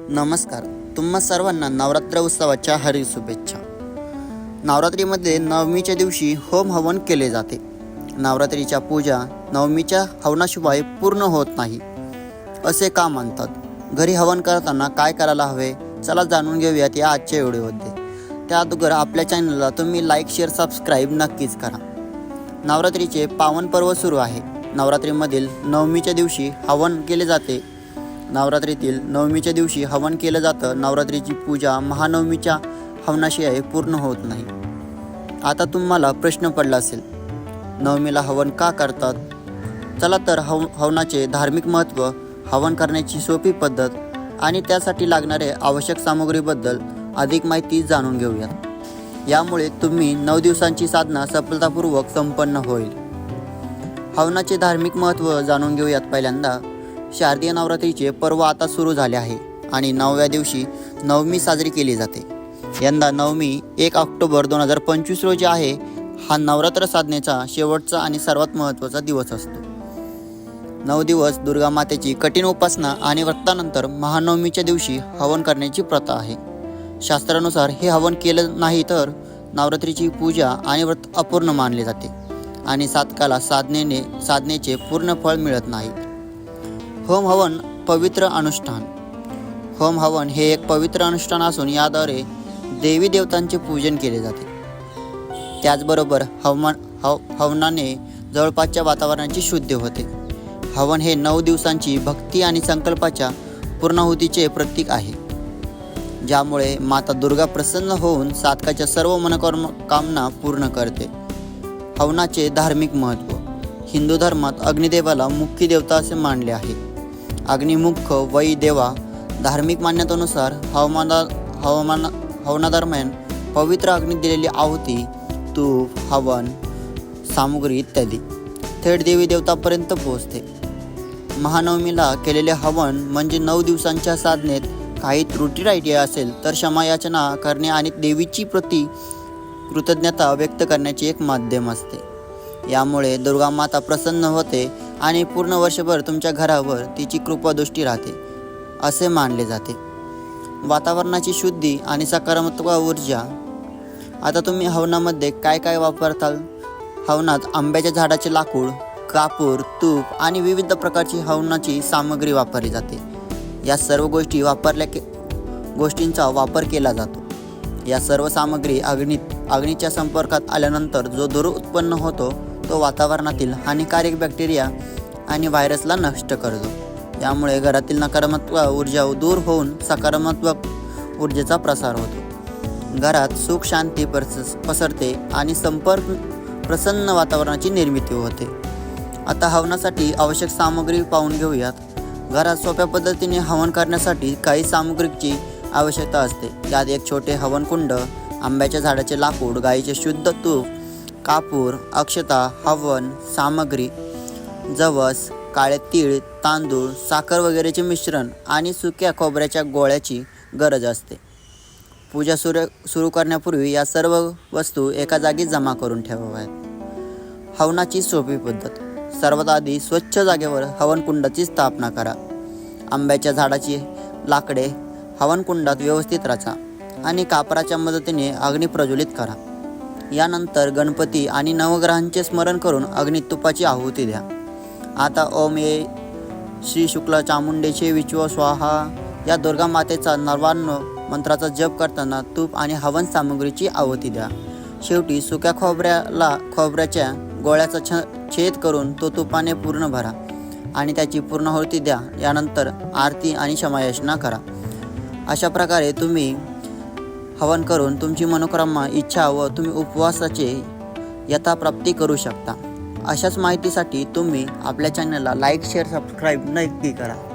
नमस्कार. तुम्हा सर्वांना नवरात्र उत्सवाच्या हरी शुभेच्छा. नवरात्रीमध्ये नवमीच्या दिवशी होम हवन केले जाते. नवरात्रीच्या पूजा नवमीच्या हवनाशिवाय पूर्ण होत नाही. असे का मानतात? घरी हवन करताना काय करायला हवे? चला जाणून घेऊयात या आजच्या व्हिडिओमध्ये. त्या अगोदर आपल्या चॅनलला तुम्ही लाईक शेअर सबस्क्राईब नक्कीच करा. नवरात्रीचे पावन पर्व सुरू आहे. नवरात्रीमधील नवमीच्या दिवशी हवन केले जाते. नवरात्रीतील नवमीच्या दिवशी हवन केलं जातं. नवरात्रीची पूजा महानवमीच्या हवनाशिवाय पूर्ण होत नाही. आता तुम्हाला प्रश्न पडला असेल नवमीला हवन का करतात? चला तर हव हवनाचे धार्मिक महत्त्व हवन करण्याची सोपी पद्धत आणि त्यासाठी लागणारे आवश्यक सामग्रीबद्दल अधिक माहिती जाणून घेऊयात. यामुळे तुम्ही नऊ दिवसांची साधना सफलतापूर्वक संपन्न होईल. हवनाचे धार्मिक महत्त्व जाणून घेऊयात पहिल्यांदा. शारदीय नवरात्रीचे पर्व आता सुरू झाले आहे आणि नवव्या दिवशी नवमी साजरी केली जाते. यंदा नवमी एक ऑक्टोबर दोन हजार पंचवीस रोजी आहे. हा नवरात्र साधनेचा शेवटचा आणि सर्वात महत्त्वाचा दिवस असतो. नऊ दिवस दुर्गा मातेची कठीण उपासना आणि व्रतानंतर महानवमीच्या दिवशी हवन करण्याची प्रथा आहे. शास्त्रानुसार हे हवन केलं नाही तर नवरात्रीची पूजा आणि व्रत अपूर्ण मानले जाते आणि साधकाला साधनेने साधनेचे पूर्ण फळ मिळत नाही. होम हवन पवित्र अनुष्ठान. होम हवन हे एक पवित्र अनुष्ठान असून याद्वारे देवी देवतांचे पूजन केले जाते. त्याचबरोबर हवमान हव हवनाने जवळपासच्या वातावरणाची शुद्धी होते. हवन हे नऊ दिवसांची भक्ती आणि संकल्पाच्या पूर्णाहुतीचे प्रतीक आहे. ज्यामुळे माता दुर्गा प्रसन्न होऊन साधकाच्या सर्व मनोकाम कामना पूर्ण करते. हवनाचे धार्मिक महत्त्व. हिंदू धर्मात अग्निदेवाला मुख्य देवता असे मानले आहे. अग्निमुख वै देवा धार्मिक मान्यतेनुसार हवामाना हवामान हवनादरम्यान पवित्र अग्नी दिलेली आहुती तूप हवन सामुग्री इत्यादी. थेट देवी देवतापर्यंत पोहोचते. महानवमीला केलेले हवन म्हणजे नऊ दिवसांच्या साधनेत काही त्रुटी राहिली असेल तर क्षमा याचना करणे आणि देवीची प्रती कृतज्ञता व्यक्त करण्याचे एक माध्यम असते. यामुळे दुर्गा माता प्रसन्न होते आणि पूर्ण वर्षभर तुमच्या घरावर तिची कृपादृष्टी राहते असे मानले जाते. वातावरणाची शुद्धी आणि सकारात्मक ऊर्जा. आता तुम्ही हवनामध्ये काय काय वापरताल? हवनात आंब्याच्या झाडाचे लाकूड कापूर तूप आणि विविध प्रकारची हवनाची सामग्री वापरली जाते. या सर्व गोष्टी वापरल्या के गोष्टींचा वापर केला जातो. या सर्व सामग्री अग्नीत अग्नीच्या संपर्कात आल्यानंतर जो धूर उत्पन्न होतो तो वातावरणातील हानिकारक बॅक्टेरिया आणि व्हायरसला नष्ट करतो. यामुळे घरातील नकारात्मक ऊर्जा दूर होऊन सकारात्मक ऊर्जेचा प्रसार होतो. घरात सुख शांती परस पसरते आणि संपर्क प्रसन्न वातावरणाची निर्मिती होते. आता हवनासाठी आवश्यक सामग्री पाहून घेऊयात. घरात सोप्या पद्धतीने हवन करण्यासाठी काही सामग्रीची आवश्यकता असते. यात एक छोटे हवनकुंड आंब्याच्या झाडाचे लाकूड गाईचे शुद्ध तूप कापूर अक्षता हवन सामग्री जवस काळे तीळ तांदूळ साखर वगैरेचे मिश्रण आणि सुक्या खोबऱ्याच्या गोळ्याची गरज असते. पूजा सुरू सुरू करण्यापूर्वी या सर्व वस्तू एका जागी जमा करून ठेवाव्यात. हवनाची सोपी पद्धत. सर्वात आधी स्वच्छ जागेवर हवनकुंडाची स्थापना करा. आंब्याच्या झाडाची लाकडे हवनकुंडात व्यवस्थित रचा आणि कापराच्या मदतीने अग्नी प्रज्वलित करा. यानंतर गणपती आणि नवग्रहांचे स्मरण करून अग्नीत तुपाची आहुती द्या. आता ओम ये श्री शुक्ल चामुंडेचे विश्व स्वाहा. या दुर्गा मातेचा नर्वान्न मंत्राचा जप करताना तूप आणि हवन सामग्रीची आहुती द्या. शेवटी सुक्या खोबऱ्याला खोबऱ्याच्या गोळ्याचा छ छेद करून तो तुपाने पूर्ण भरा आणि त्याची पूर्णाहुती द्या. यानंतर आरती आणि क्षमायाचना करा. अशा प्रकारे तुम्ही हवन करून तुमची मनोकामना इच्छा व तुम्ही उपवासाचे यथाप्राप्ती करू शकता. अशाच माहितीसाठी तुम्ही आपल्या चॅनलला लाईक शेअर सबस्क्राईब नक्की करा.